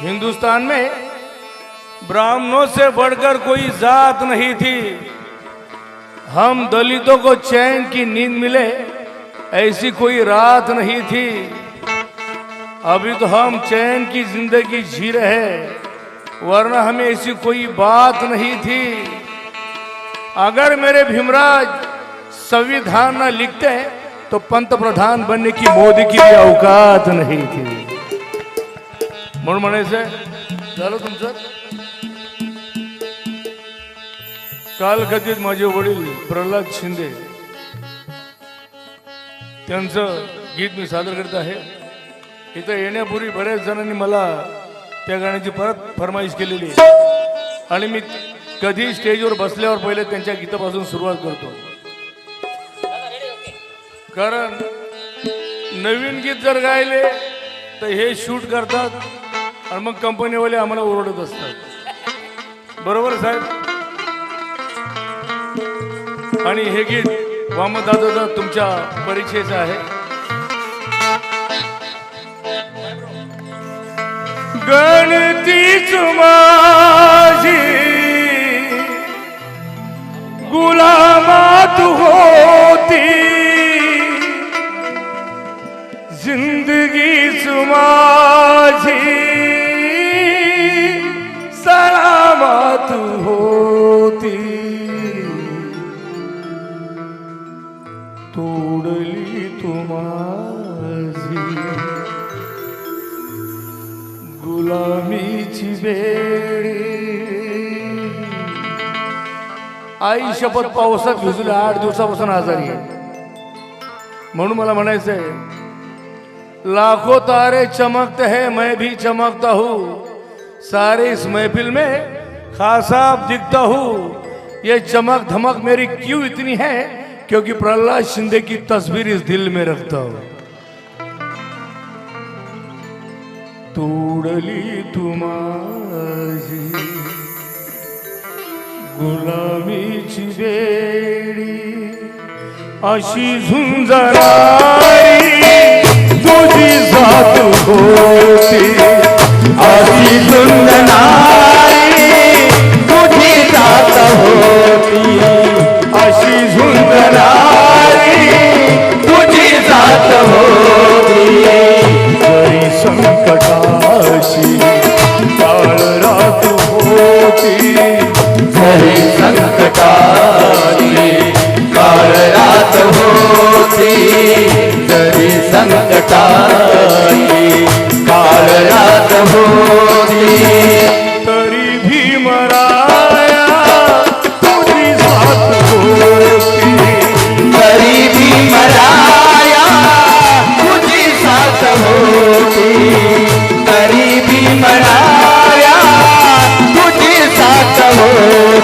हिंदुस्तान में ब्राह्मणों से बढ़कर कोई जात नहीं थी। हम दलितों को चैन की नींद मिले, ऐसी कोई रात नहीं थी। अभी तो हम चैन की ज़िंदगी जी रहे वरना हमें ऐसी कोई बात नहीं थी। अगर मेरे भीमराज संविधान न लिखते तो पंत प्रधान बनने की मोदी की भी औकात नहीं थी। म्हणून म्हणायचं झालं तुमचं? काल कधीच माझे वडील प्रल्हाद शिंदे त्यांचं गीत मी सादर करत आहे. इथं येण्यापूर्वी बऱ्याच जणांनी मला त्या गाण्याची परत फरमाईश केलेली आहे. आणि मी कधी स्टेजवर बसल्यावर पहिले त्यांच्या गीतापासून सुरुवात करतो. कारण नवीन गीत जर गायले तर हे शूट करतात. आणि मग कंपनीवाले आम्हाला ओरडत असतात. बरोबर साहेब? आणि हे गीत वामदादाचा तुमच्या परिचयाचं आहे. गणतीच माझी गुलामात होती. जिंदगीच माझी होती। तोडली तुम्हाला गुलामीची वेळी आई शपथ पावसात भिजली आठ दिवसापासून आजारी आहे. म्हणून मला म्हणायचंय लाखो तारे चमकते है मैं भी चमकता हूँ। सारे इस महफिल में खासा दिखता हूँ। ये चमक धमक मेरी क्यों इतनी है? क्योंकि प्रहलाद शिंदे की तस्वीर इस दिल में रखता हूँ। तोडली तुम्हारी गुलामीची वेळी अशी झुंजणारी तुझी जात होती। अशी जात होती अशी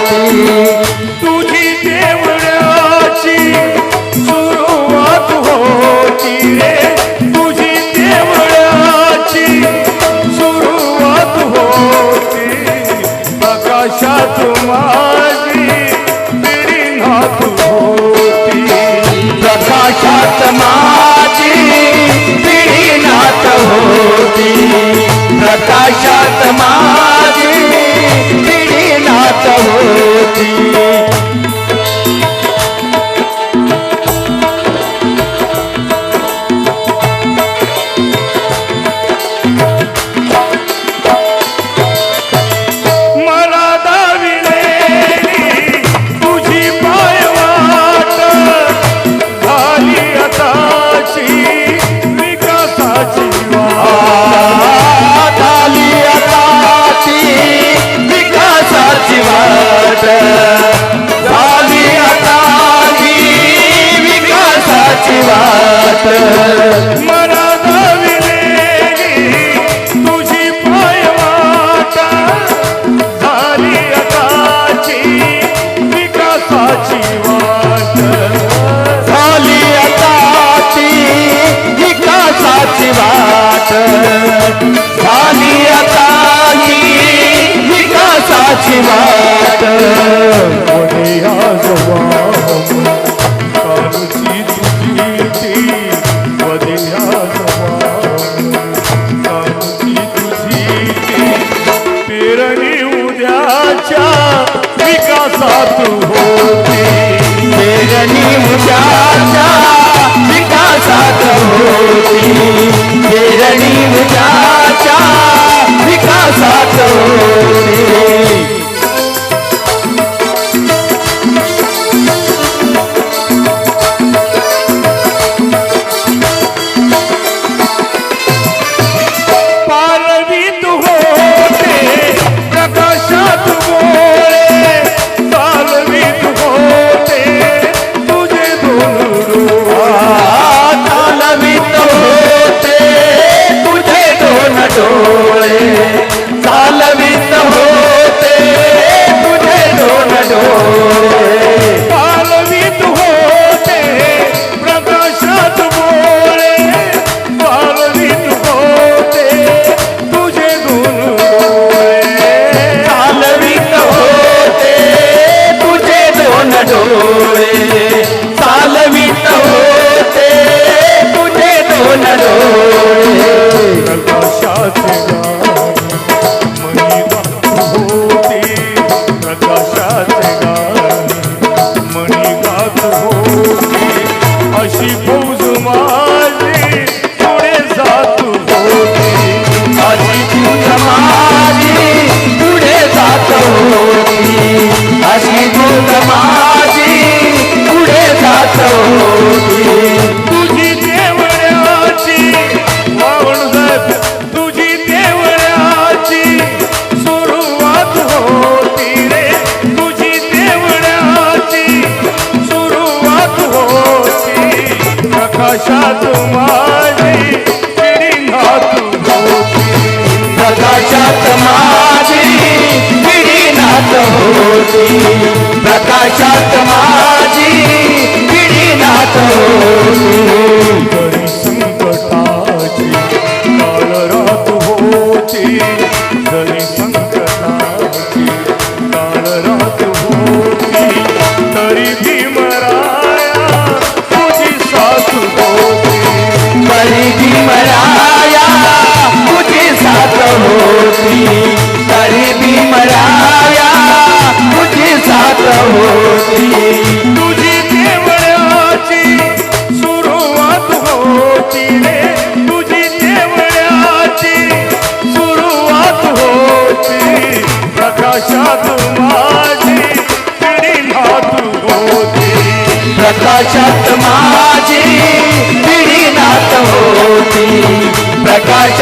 আছি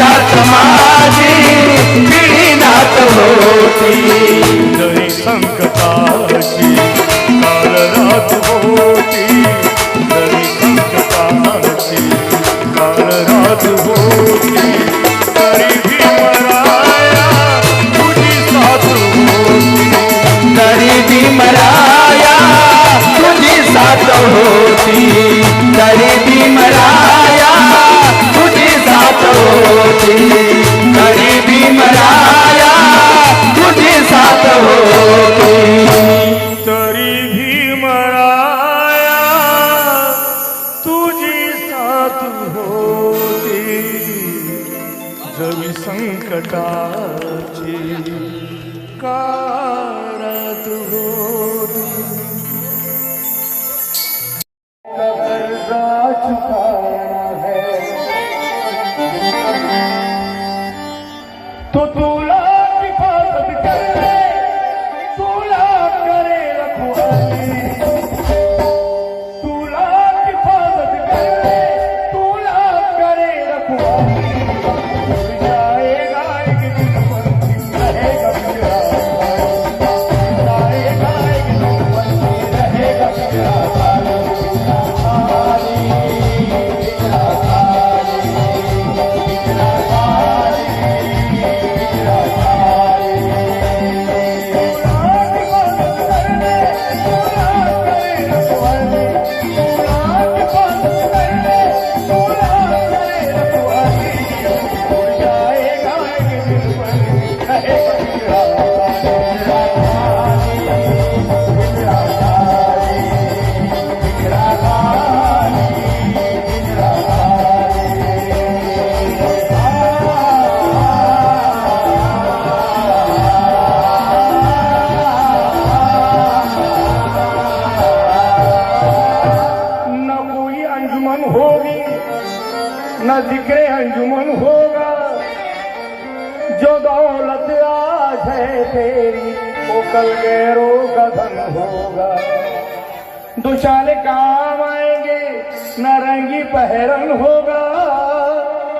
नात माझी पिढी नात होती संकटाची होती जवी संकटाची. का दुशाले काम आएँगे, नारंगी पहरन होगा।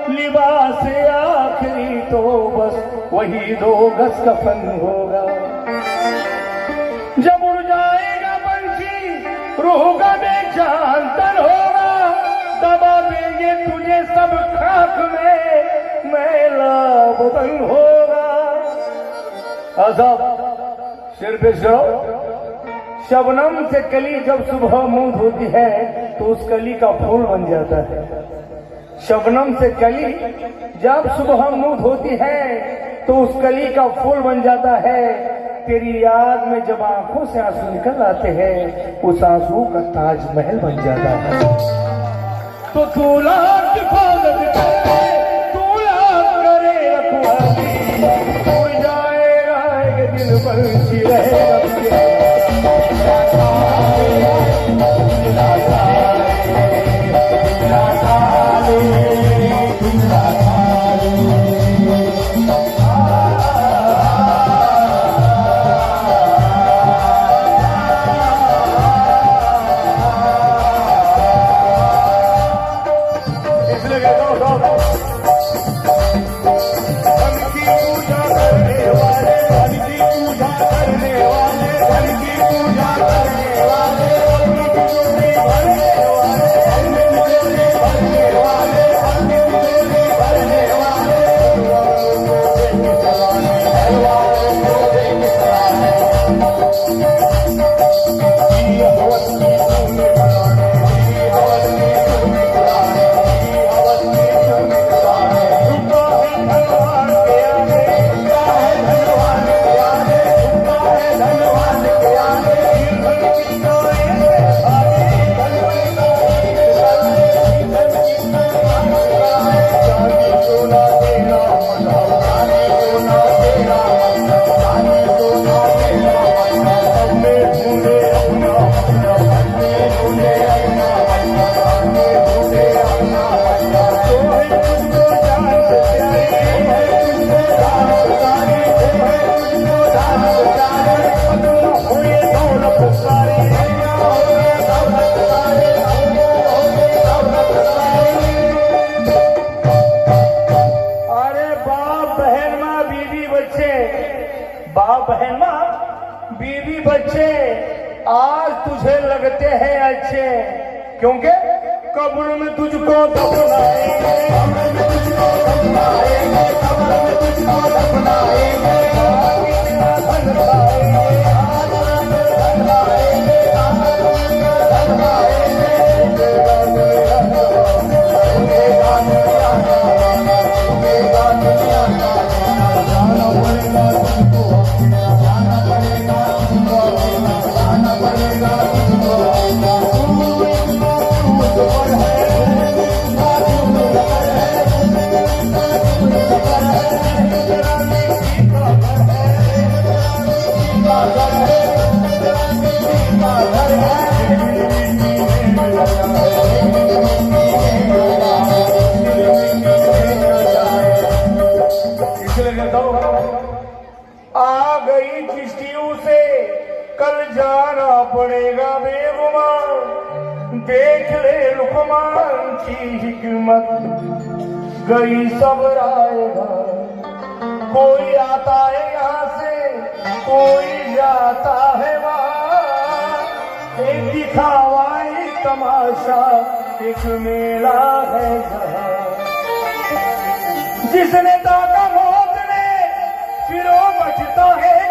लिबास आखिरी तो बस वही दो गज कफन होगा। जब उड़ जाएगा पंछी, रूह का बेजान तन होगा। दबा देंगे तुझे सब खाक में, मैला बदन होगा। अजब, सिर पे सो शबनम से कली जब सुबह मुँह धोती है तो उस कली का फूल बन जाता है। शबनम से कली जब सुबह मुँह धोती है तो उस कली का फूल बन जाता है। तेरी याद में जब आँखों से आँसू निकल आते हैं, उस आँसू का ताजमहल बन जाता है। तो दिन रहेगा Oh, देख ले लुकमान की हिकमत गई सब आएगा कोई आता है यहाँ से, कोई जाता है वहाँ। एक दिखावा, एक तमाशा, एक मेला है जहाँ। जिसने दागा मौत ने फिर बचता है।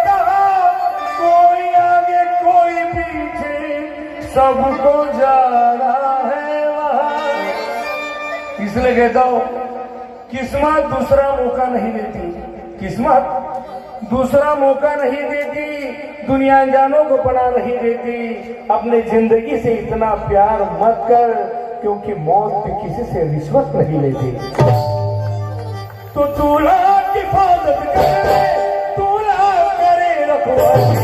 सबको जाना है वहाँ। इसलिए कहता हूँ, किस्मत दूसरा मौका नहीं देती। किस्मत दूसरा मौका नहीं देती। दुनिया अनजानों को पना नहीं देती। अपने ज़िंदगी से इतना प्यार मत कर, क्योंकि मौत भी किसी से रिश्वत नहीं लेती। तो दूल्हा की हिफाजत करे, दूल्हा करे रखवाली।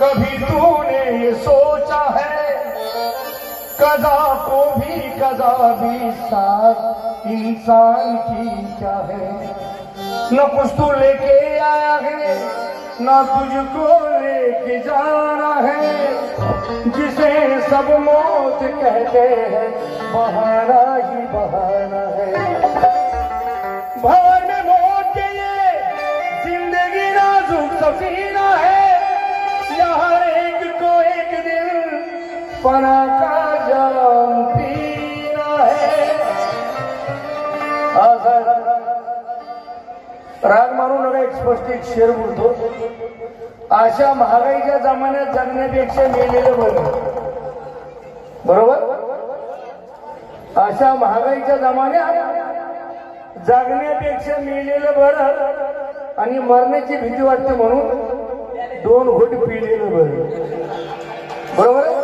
कभी तूने ये सोचा है? कजा को भी, कजा भी साथ। इंसान की क्या है? न कुछ तू लेके आया है, न तुझको लेके जाना है। जिसे सब मौत कहते हैं, बहाना ही बहाना है। भवन में मौत के लिए ज़िंदगी नाजुक सफीना है। हर एक को एक दिन पना का जाम पीना है। राग मारू नका एक स्पष्ट एक शेर बोलतो। अशा महागाईच्या जमान्यात जगण्यापेक्षा मेलेलं बरं। बरोबर? अशा महागाईच्या जमान्यात जगण्यापेक्षा मेलेलं बरं आणि मरण्याची भीती वाटते म्हणून दोन घोट पिलेलं बरोबर आहे?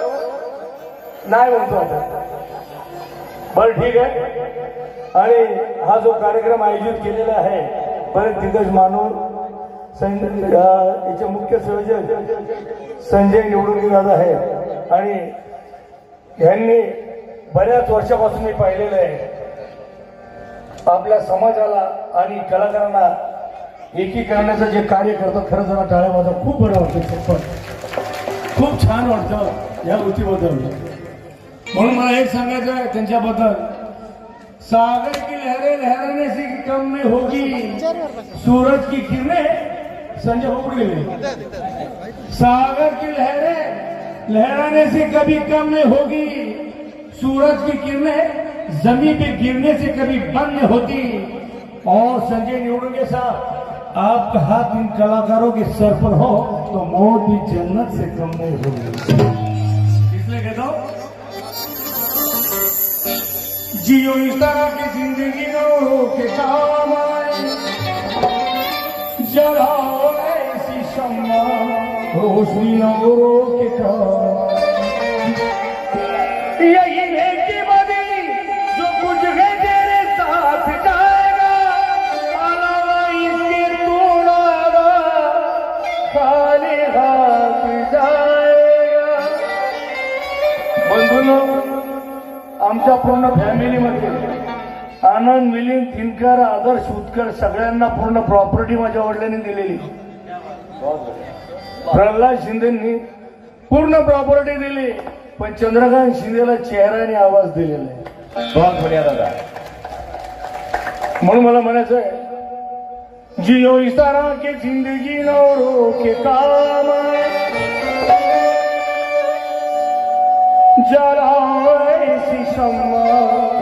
नाही म्हणतो आता बरं ठीक आहे. आणि हा जो कार्यक्रम आयोजित केलेला आहे परत दिग्गज मानून याचे मुख्य संयोजक संजय निवडून दादा आहे आणि यांनी बऱ्याच वर्षापासून मी पाहिलेलं आहे. आपल्या समाजाला आणि कलाकारांना एकी जे कार्य करतात खरं जरा टाळ्या माझा खूप बरं वाटतं पण खूप छान वाटतं या गोष्टीबद्दल. म्हणून मला एक सांगायचं आहे सागर की लहरें लहराने से कम में होगी. सूरज की किरणें संजय में सागर की लहरें लहराने से कभी कम नहीं होगी. सूरज की किरणें ज़मीन पे गिरने से कभी बंद होती. और संजय निवडून के साथ आपका हाथ इन कलाकारों के सर पर हो तो मौत भी जन्नत से कम नहीं होगी इसलिए कहता हूँ जियो इस तरह की ज़िंदगी नो के काम जलाओ ऐसी शम्मा रोशनी नगरों के काम आनंद मिलिंद तिनकर आदर्श उत्कर सगळ्यांना पूर्ण प्रॉपर्टी माझ्या वडिलांनी दिलेली. प्रल्हाद शिंदेनी पूर्ण प्रॉपर्टी दिली पण चंद्रकांत शिंदेला चेहऱ्याने आवाज दिलेला आहे. बढ़िया दादा. म्हणून मला म्हणायचं आहे जियो इस तरह की जिंदगी नौरो के काम जलाओ ऐसी शम्मा।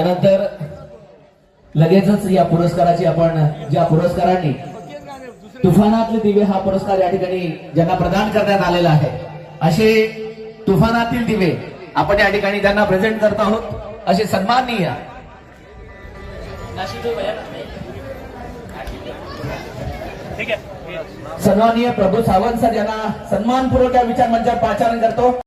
यानंतर लगेचच या पुरस्काराची आपण ज्या पुरस्कारांनी तुफानातले दिवे हा पुरस्कार या ठिकाणी ज्यांना प्रदान करण्यात आलेला आहे असे तुफानातील दिवे आपण या ठिकाणी ज्यांना प्रेझेंट करत आहोत असे सन्माननीय सन्माननीय प्रभू सावंत सर यांना सन्मानपूर्वक या विचार मंचावर पाचारण करतो.